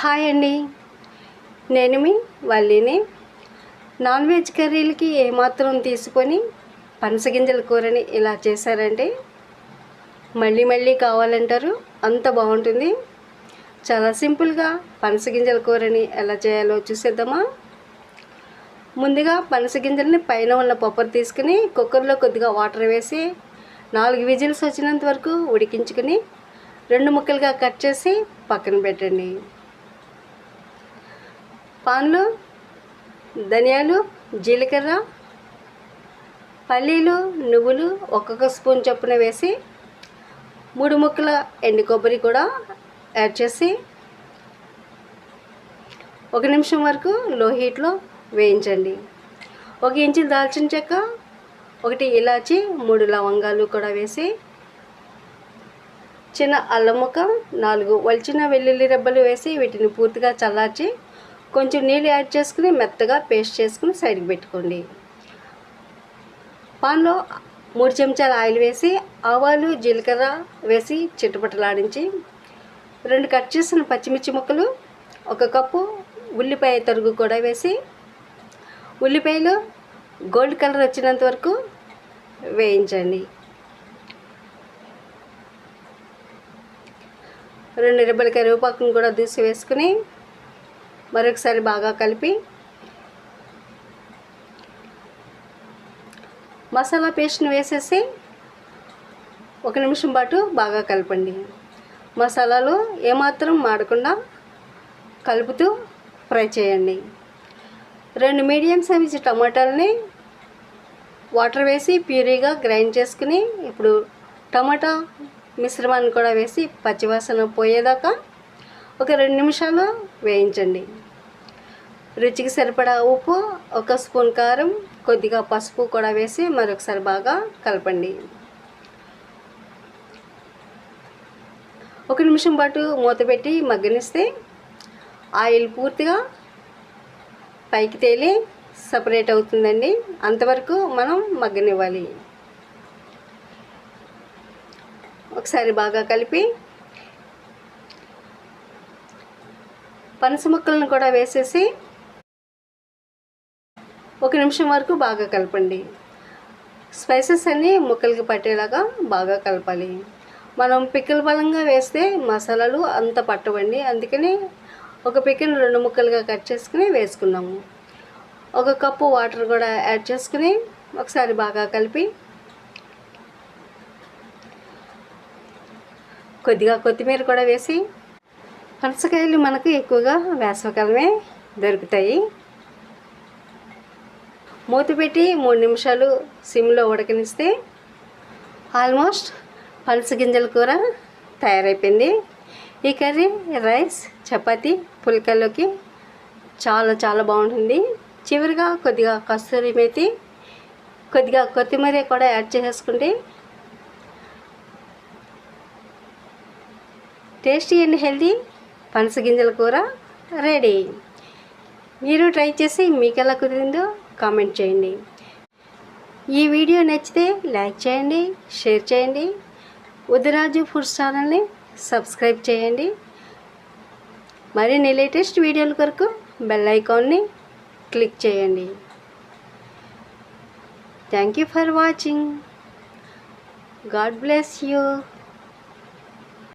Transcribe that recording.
Hi అండి. నేను మీ వల్లిని. Non veg కర్రీలకి ఏమాత్రం తీసుకొని పనసగింజల కూరని ఇలా చేశారంటే మళ్ళీ మళ్ళీ కావాలంటారు. అంత బాగుంటుంది. చాలా సింపుల్గా పనసగింజల కూరని ఎలా చేయాలో చూసేద్దామా? ముందుగా పనసగింజల్ని పైన ఉన్న పప్పురు తీసుకుని కుక్కర్లో కొద్దిగా వాటర్ వేసి నాలుగు విజిల్స్ వచ్చినంత వరకు ఉడికించుకుని రెండు ముక్కలుగా కట్ చేసి పక్కన పెట్టండి. పాన్లు ధనియాలు జీలకర్ర పల్లీలు నువ్వులు ఒక్కొక్క స్పూన్ చొప్పున వేసి మూడు ముక్కల ఎండు కొబ్బరి కూడా యాడ్ చేసి ఒక నిమిషం వరకు లో హీట్లో వేయించండి. ఒక ఇంచు దాల్చిన చెక్క ఒకటి ఇలాచి మూడు లవంగాలు కూడా వేసి చిన్న అల్లం ముక్క నాలుగు వలిచిన వెల్లుల్లి రెబ్బలు వేసి వీటిని పూర్తిగా చల్లార్చి కొంచెం నీళ్ళు యాడ్ చేసుకుని మెత్తగా పేస్ట్ చేసుకుని సైడ్కి పెట్టుకోండి. పాన్లో మూడు చెంచాల ఆయిల్ వేసి ఆవాలు జీలకర్ర వేసి చిట్టుపట్టలాడించి రెండు కట్ చేసిన పచ్చిమిర్చి ముక్కలు ఒక కప్పు ఉల్లిపాయ తరుగు కూడా వేసి ఉల్లిపాయలు గోల్డ్ కలర్ వచ్చినంత వరకు వేయించండి. రెండు రెబ్బల కరివేపాకును కూడా దూసి వేసుకుని మరొకసారి బాగా కలిపి మసాలా పేస్ట్ని వేసేసి ఒక నిమిషం పాటు బాగా కలపండి. మసాలాలు ఏమాత్రం మాడకుండా కలుపుతూ ఫ్రై చేయండి. రెండు మీడియం సైజ్ టమాటాలని వాటర్ వేసి ప్యూరీగా గ్రైండ్ చేసుకుని ఇప్పుడు టమాటా మిశ్రమాన్ని కూడా వేసి పచ్చివాసన పోయేదాకా ఒక రెండు నిమిషాలు వేయించండి. రుచికి సరిపడా ఉప్పు ఒక స్పూన్ కారం కొద్దిగా పసుపు కూడా వేసి మరొకసారి బాగా కలపండి. ఒక నిమిషం పాటు మూత పెట్టి మగ్గనిస్తే ఆయిల్ పూర్తిగా పైకి తేలి సపరేట్ అవుతుందండి. అంతవరకు మనం మగ్గనివ్వాలి. ఒకసారి బాగా కలిపి పనస ముక్కలను కూడా వేసేసి ఒక నిమిషం వరకు బాగా కలపండి. స్పైసెస్ అన్నీ ముక్కలకి పట్టేలాగా బాగా కలపాలి. మనం పిక్కల బలంగా వేస్తే మసాలాలు అంత పట్టవండి. అందుకని ఒక పిక్కను రెండు ముక్కలుగా కట్ చేసుకుని వేసుకున్నాము. ఒక కప్పు వాటర్ కూడా యాడ్ చేసుకుని ఒకసారి బాగా కలిపి కొద్దిగా కొత్తిమీర కూడా వేసి పనసకాయలు మనకు ఎక్కువగా వేసవకాలమే దొరుకుతాయి. మూత పెట్టి మూడు నిమిషాలు సిమ్లో ఉడకనిస్తే ఆల్మోస్ట్ పలుసు గింజల కూర తయారైపోయింది. ఈ కర్రీ రైస్ చపాతి పుల్కల్లోకి చాలా చాలా బాగుంటుంది. చివరిగా కొద్దిగా కస్తూరి మేతి కొద్దిగా కొత్తిమీర కూడా యాడ్ చేసుకుంటే టేస్టీ అండ్ హెల్తీ పనస గింజల కూర రెడీ. మీరు ట్రై చేసి మీకు ఎలా కుదిరిందో కామెంట్ చేయండి. ఈ వీడియో నచ్చితే లైక్ చేయండి షేర్ చేయండి. ఉదరాజు ఫుడ్ ఛానల్ని సబ్స్క్రైబ్ చేయండి. మరిన్ని లేటెస్ట్ వీడియోల కొరకు బెల్ ఐకాన్ని క్లిక్ చేయండి. Thank you for watching. God bless you.